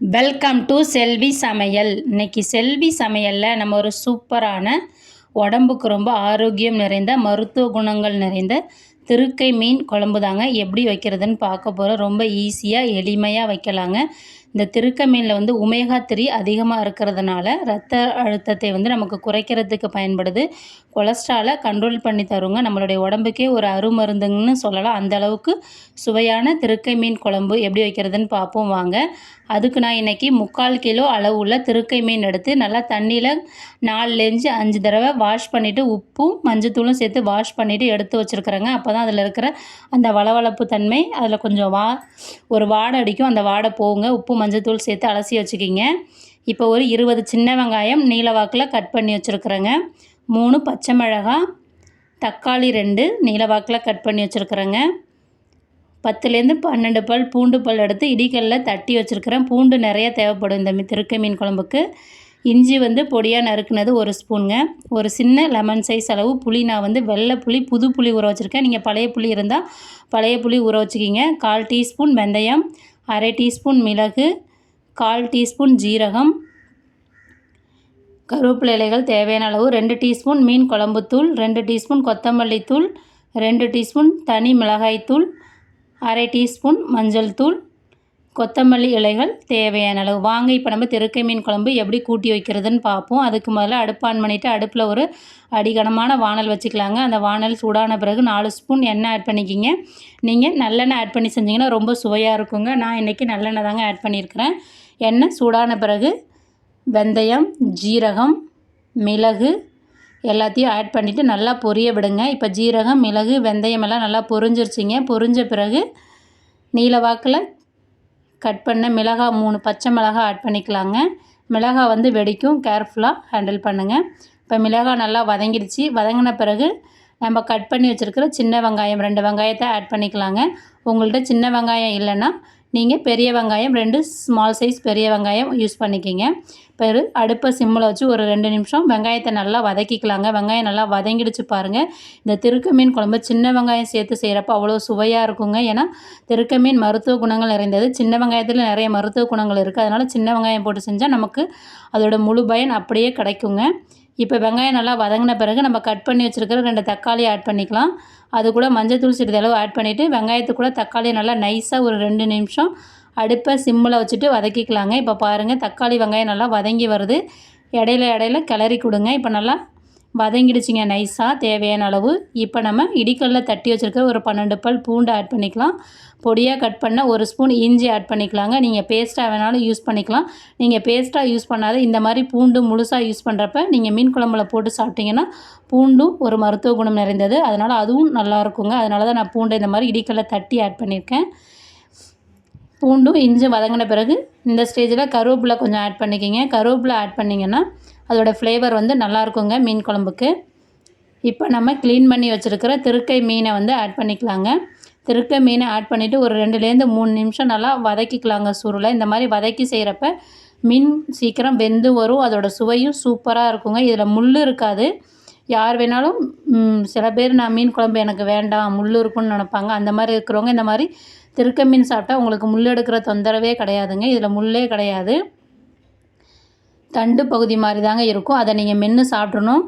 Welcome to செல்வி சமையல். இன்னைக்கு செல்வி சமையலில் நம்ம ஒரு சூப்பரான உடம்புக்கு ரொம்ப ஆரோக்கியம் நிறைந்த மருத்துவ குணங்கள் நிறைந்த திருக்கை மீன் குழம்பு தாங்க எப்படி வைக்கிறதுன்னு பார்க்க போகிறோம் ரொம்ப ஈஸியாக எளிமையாக வைக்கலாங்க. இந்த திருக்கை மீனில் வந்து உமேகா த்ரீ அதிகமாக இருக்கிறதுனால ரத்த அழுத்தத்தை வந்து நமக்கு குறைக்கிறதுக்கு பயன்படுது. கொலஸ்ட்ராலை கண்ட்ரோல் பண்ணி தருங்க. நம்மளுடைய உடம்புக்கே ஒரு அருமருந்துங்கன்னு சொல்லலாம். அந்த அளவுக்கு சுவையான திருக்கை மீன் குழம்பு எப்படி வைக்கிறதுன்னு பார்ப்போம் வாங்க. அதுக்கு நான் இன்றைக்கி முக்கால் கிலோ அளவு உள்ள திருக்கை மீன் எடுத்து நல்லா தண்ணியில் நாலுலேருந்து அஞ்சு தடவை வாஷ் பண்ணிவிட்டு உப்பும் மஞ்சத்தூளும் சேர்த்து வாஷ் பண்ணிவிட்டு எடுத்து வச்சுருக்குறேங்க. அப்போ தான் அதில் இருக்கிற அந்த வளவளப்பு தன்மை அதில் கொஞ்சம் வா ஒரு வாடை அடிக்கும். அந்த வாடை போங்க. உப்பு மஞ்சத்தூள் சேர்த்து அலசி வச்சுக்கிங்க. இப்போ ஒரு இருபது சின்ன வெங்காயம் நீல வாக்கில் கட் பண்ணி வச்சுருக்குறேங்க. மூணு பச்சை மிளகாய் தக்காளி ரெண்டு நீல வாக்கில் கட் பண்ணி வச்சுருக்குறேங்க. பத்துலேருந்து பன்னெண்டு பல் பூண்டு பல் எடுத்து இடிக்கல்ல தட்டி வச்சுருக்கிறேன். பூண்டு நிறைய தேவைப்படும் இந்த மீ- திருக்கை மீன் குழம்புக்கு. இஞ்சி வந்து பொடியாக நறுக்குனது ஒரு ஸ்பூனுங்க. ஒரு சின்ன லெமன் சைஸ் அளவு புளி நான் வந்து வெள்ளை புளி புது புளி ஊற வச்சுருக்கேன். நீங்கள் பழைய புளி இருந்தால் பழைய புளி ஊற வச்சுக்கிங்க. கால் டீஸ்பூன் வெந்தயம் அரை டீஸ்பூன் மிளகு கால் டீஸ்பூன் ஜீரகம் கருவேப்பிலை இலைகள் தேவையான அளவு ரெண்டு டீஸ்பூன் மீன் குழம்புத்தூள் ரெண்டு டீஸ்பூன் கொத்தமல்லி தூள் ரெண்டு டீஸ்பூன் தனி மிளகாய்த்தூள் அரை டீஸ்பூன் மஞ்சள் தூள் கொத்தமல்லி இலைகள் தேவையான அளவு. வாங்க இப்போ நம்ம திருக்கை மீன் குழம்பு எப்படி கூட்டி வைக்கிறதுன்னு பார்ப்போம். அதுக்கு முதல்ல அடுப்பு ஆன் பண்ணிவிட்டு அடுப்பில் ஒரு அடிகனமான வானல் வச்சுக்கலாங்க. அந்த வானல் சூடான பிறகு நாலு ஸ்பூன் எண்ணெய் ஆட் பண்ணிக்கிங்க. நீங்கள் நல்லெண்ணெய் ஆட் பண்ணி செஞ்சிங்கன்னா ரொம்ப சுவையாக இருக்குங்க. நான் இன்றைக்கி நல்லெண்ணெய் தாங்க ஆட் பண்ணியிருக்கிறேன் எண்ணெய் சூடான பிறகு வெந்தயம் ஜீரகம் மிளகு எல்லாத்தையும் ஆட் பண்ணிவிட்டு நல்லா பொரிய விடுங்க. இப்போ ஜீரகம் மிளகு வெந்தயம் எல்லாம் நல்லா பொரிஞ்சிருச்சிங்க. பொரிஞ்ச பிறகு நீல வாக்கில் கட் பண்ண மிளகாய் மூணு பச்சை மிளகாய் ஆட் பண்ணிக்கலாங்க. மிளகாய் வந்து வெடிக்கும். கேர்ஃபுல்லாக ஹேண்டில் பண்ணுங்கள் இப்போ மிளகாய் நல்லா வதங்கிடுச்சு. வதங்கின பிறகு நம்ம கட் பண்ணி வச்சுருக்கிற சின்ன வெங்காயம் ரெண்டு வெங்காயத்தை ஆட் பண்ணிக்கலாங்க. உங்கள்கிட்ட சின்ன வெங்காயம் இல்லைன்னா நீங்கள் பெரிய வெங்காயம் ரெண்டு ஸ்மால் சைஸ் பெரிய வெங்காயம் யூஸ் பண்ணிக்கிங்க. பெரு அடுப்பை சிம்மில் வச்சு ஒரு ரெண்டு நிமிஷம் வெங்காயத்தை நல்லா வதக்கிக்கலாங்க. வெங்காயம் நல்லா வதங்கிடுச்சு பாருங்கள் இந்த திருக்க மீன் குழம்பு சின்ன வெங்காயம் சேர்த்து செய்கிறப்ப அவ்வளோ சுவையாக இருக்குங்க. ஏன்னா திருக்க மீன் மருத்துவ குணங்கள் நிறைந்தது. சின்ன வெங்காயத்தில் நிறைய மருத்துவ குணங்கள் இருக்குது அதனால் சின்ன வெங்காயம் போட்டு செஞ்சால் நமக்கு அதோட முழு பயன் அப்படியே கிடைக்குங்க. இப்போ வெங்காயம் நல்லா வதங்கின பிறகு நம்ம கட் பண்ணி வச்சுருக்கிற ரெண்டு தக்காளி ஆட் பண்ணிக்கலாம். அது கூட மஞ்சத்தூள் சிறிதளவு ஆட் பண்ணிவிட்டு வெங்காயத்து கூட தக்காளியை நல்லா நைஸாக ஒரு ரெண்டு நிமிஷம் அடுப்பை சிம்மில் வச்சுட்டு வதக்கிக்கலாங்க. இப்போ பாருங்கள் தக்காளி வெங்காயம் நல்லா வதங்கி வருது. இடையில இடையில கிளறி கொடுங்க. இப்போ நல்லா வதங்கிடுச்சிங்க. நைஸாக தேவையான அளவு. இப்போ நம்ம இடிக்கல்ல தட்டி வச்சுருக்க ஒரு பன்னெண்டு பல் பூண்டு ஆட் பண்ணிக்கலாம். பொடியாக கட் பண்ண ஒரு ஸ்பூன் இஞ்சி ஆட் பண்ணிக்கலாங்க. நீங்கள் பேஸ்ட்டாக வேணாலும் யூஸ் பண்ணிக்கலாம். நீங்கள் பேஸ்ட்டாக யூஸ் பண்ணாத இந்த மாதிரி பூண்டு முழுசாக யூஸ் பண்ணுறப்ப நீங்கள் மீன் குழம்புல போட்டு சாப்பிட்டீங்கன்னா பூண்டும் ஒரு மருத்துவ குணம் நிறைந்தது. அதனால் அதுவும் நல்லா இருக்குங்க. அதனால தான் நான் பூண்டை இந்த மாதிரி இடிக்கல்ல தட்டி ஆட் பண்ணியிருக்கேன். பூண்டும் இஞ்சி வதங்கின பிறகு இந்த ஸ்டேஜில் கருவேப்பிலை கொஞ்சம் ஆட் பண்ணிக்கிங்க. கருவேப்பிலை ஆட் பண்ணிங்கன்னா அதோட ஃப்ளேவர் வந்து நல்லாயிருக்குங்க மீன் குழம்புக்கு. இப்போ நம்ம க்ளீன் பண்ணி வச்சுருக்கிற திருக்கை மீனை வந்து ஆட் பண்ணிக்கலாங்க. திருக்கை மீனை ஆட் பண்ணிவிட்டு ஒரு ரெண்டுலேருந்து மூணு நிமிஷம் நல்லா வதக்கிக்கலாங்க சுருளை இந்த மாதிரி வதக்கி செய்கிறப்ப மீன் சீக்கிரம் வெந்து வரும். அதோடய சுவையும் சூப்பராக இருக்குங்க. இதில் முள் இருக்காது. யார் வேணாலும் சில பேர் நான் மீன் குழம்பு எனக்கு வேண்டாம் முள் இருக்கும்னு நினைப்பாங்க. அந்த மாதிரி இருக்கிறவங்க இந்த மாதிரி திருக்க மீன் சாப்பிட்டா உங்களுக்கு முள் எடுக்கிற தொந்தரவே கிடையாதுங்க. இதில் முள்ளே கிடையாது. தண்டு பகுதி மாதிரி தாங்க இருக்கும். அதை நீங்கள் மென்று சாப்பிட்றணும்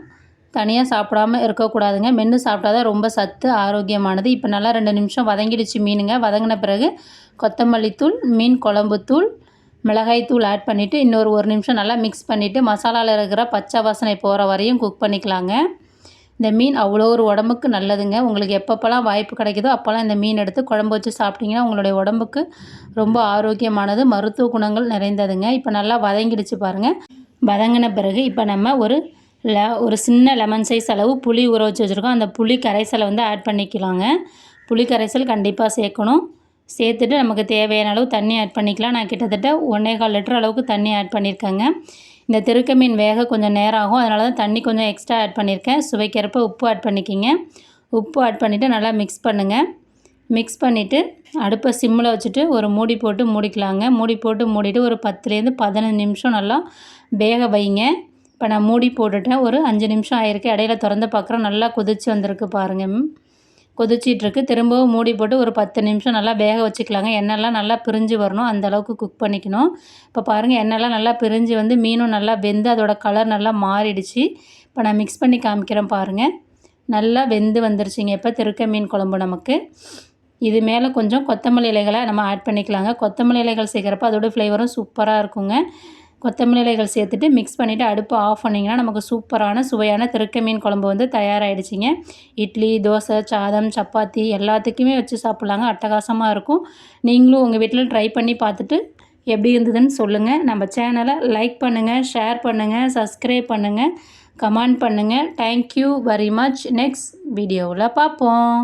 தனியாக சாப்பிடாம இருக்கக்கூடாதுங்க. மென்று சாப்பிட்டா தான் ரொம்ப சத்து ஆரோக்கியமானது. இப்போ நல்லா ரெண்டு நிமிஷம் வதங்கிடுச்சு மீனுங்க. வதங்கின பிறகு கொத்தமல்லி தூள் மீன் குழம்பு தூள் மிளகாய் தூள் ஆட் பண்ணிவிட்டு இன்னொரு ஒரு நிமிஷம் நல்லா மிக்ஸ் பண்ணிவிட்டு மசாலாவில் இருக்கிற பச்சை வாசனை போகிற வரையும் குக் பண்ணிக்கலாங்க. இந்த மீன் அவ்வளோ ஒரு உடம்புக்கு நல்லதுங்க. உங்களுக்கு எப்பப்போலாம் வாய்ப்பு கிடைக்குதோ அப்போல்லாம் இந்த மீன் எடுத்து குழம்பு வச்சு சாப்பிட்டிங்கன்னா உங்களுடைய உடம்புக்கு ரொம்ப ஆரோக்கியமானது மருத்துவ குணங்கள் நிறைந்ததுங்க. இப்போ நல்லா வதங்கிடுச்சு பாருங்கள் வதங்கின பிறகு இப்போ நம்ம ஒரு ல ஒரு சின்ன லெமன் சைஸ் அளவு புளி ஊற வச்சு வச்சுருக்கோம். அந்த புளி கரைசலை வந்து ஆட் பண்ணிக்கலாங்க. புளி கரைசல் கண்டிப்பாக சேர்க்கணும். சேர்த்துட்டு நமக்கு தேவையான அளவு தண்ணி ஆட் பண்ணிக்கலாம். நான் கிட்டத்தட்ட ஒன்றே கால் லிட்டர் அளவுக்கு தண்ணி ஆட் பண்ணியிருக்கேங்க இந்த திருக்க மீன் வேக கொஞ்சம் நேரம் ஆகும். அதனால தான் தண்ணி கொஞ்சம் எக்ஸ்ட்ரா ஆட் பண்ணியிருக்கேன் சுவைக்கிறப்ப உப்பு ஆட் பண்ணிக்கிங்க. உப்பு ஆட் பண்ணிவிட்டு நல்லா மிக்ஸ் பண்ணுங்கள் மிக்ஸ் பண்ணிவிட்டு அடுப்பை சிம்மில் வச்சுட்டு ஒரு மூடி போட்டு மூடிக்கலாங்க. மூடி போட்டு மூடிட்டு ஒரு பத்துலேருந்து பதினஞ்சு நிமிஷம் நல்லா வேக வைங்க. இப்போ நான் மூடி போட்டுட்டேன். ஒரு அஞ்சு நிமிஷம் ஆயிருக்கு. இடையில திறந்து பார்க்குறோம் நல்லா கொதிச்சு வந்திருக்கு பாருங்கள் கொதிச்சிட்ருக்கு. திரும்பவும் மூடி போட்டு ஒரு பத்து நிமிஷம் நல்லா வேக வச்சுக்கலாங்க. எண்ணெய்லாம் நல்லா பிரிஞ்சு வரணும். அந்த அளவுக்கு குக் பண்ணிக்கணும். இப்போ பாருங்கள் எண்ணெய்லாம் நல்லா பிரிஞ்சு வந்து மீனும் நல்லா வெந்து அதோட கலர் நல்லா மாறிடுச்சு. இப்போ நான் மிக்ஸ் பண்ணி காமிக்கிறேன் பாருங்கள் நல்லா வெந்து வந்துருச்சுங்க. இப்போ திருக்க மீன் குழம்பு நமக்கு. இது மேலே கொஞ்சம் கொத்தமல்லி இலைகளை நம்ம ஆட் பண்ணிக்கலாங்க. கொத்தமல்லி இலைகள் சேர்க்குறப்ப அதோடய ஃப்ளேவரும் சூப்பராக இருக்குங்க. கொத்தமல்லி இலைகள் சேர்த்துட்டு மிக்ஸ் பண்ணிவிட்டு அடுப்பு ஆஃப் பண்ணிங்கன்னா நமக்கு சூப்பரான சுவையான திருக்க மீன் குழம்பு வந்து தயாராகிடுச்சிங்க இட்லி தோசை சாதம் சப்பாத்தி எல்லாத்துக்குமே வச்சு சாப்பிட்லாங்க. அட்டகாசமாக இருக்கும். நீங்களும் உங்கள் வீட்டில் ட்ரை பண்ணி பார்த்துட்டு எப்படி இருந்ததுன்னு சொல்லுங்கள் நம்ம சேனலை லைக் பண்ணுங்கள் ஷேர் பண்ணுங்கள் சப்ஸ்கிரைப் பண்ணுங்கள் கமெண்ட் பண்ணுங்கள் தேங்க்யூ வெரி மச் நெக்ஸ்ட் வீடியோவில் பார்ப்போம்.